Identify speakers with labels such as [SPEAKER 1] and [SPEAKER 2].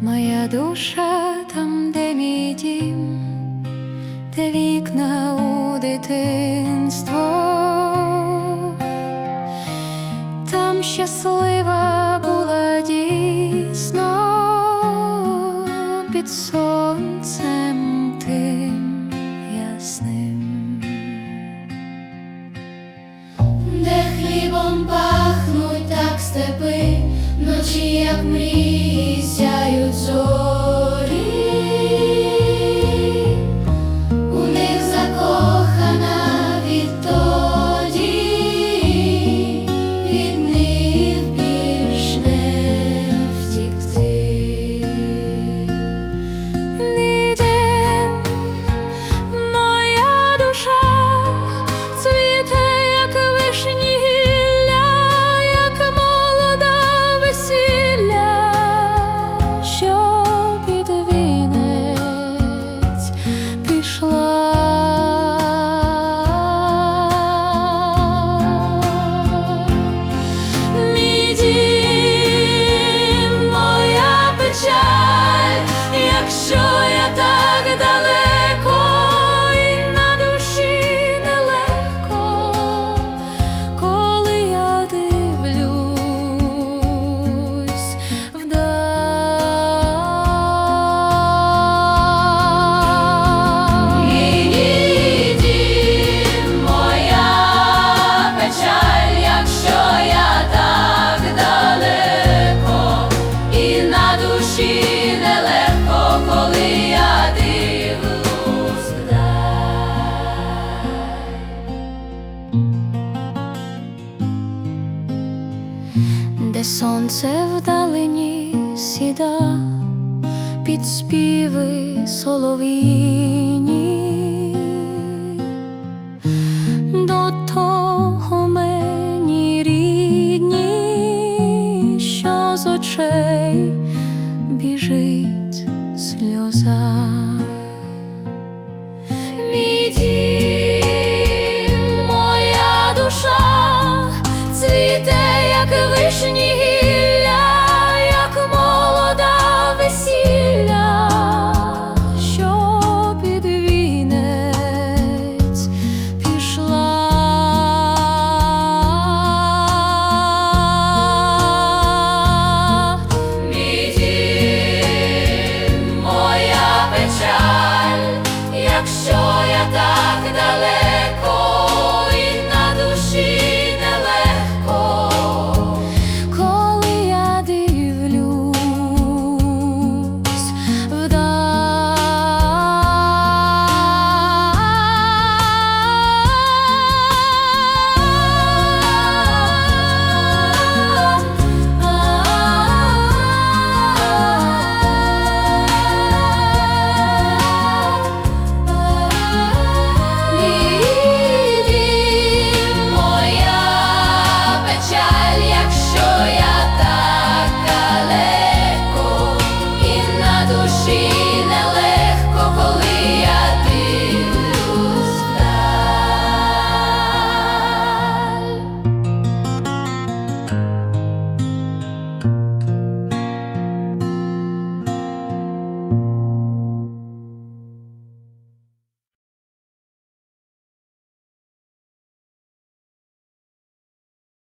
[SPEAKER 1] Моя душа там, де мій дім, де вікна у дитинство, там щаслива була дійсно під сонцем тим ясним.
[SPEAKER 2] Де хлібом пахнуть так степи, ночі, як мрії, сяють
[SPEAKER 1] сонце вдалині сіда під співи солов'їні. До того мені рідні, що з очей біжить сльоза.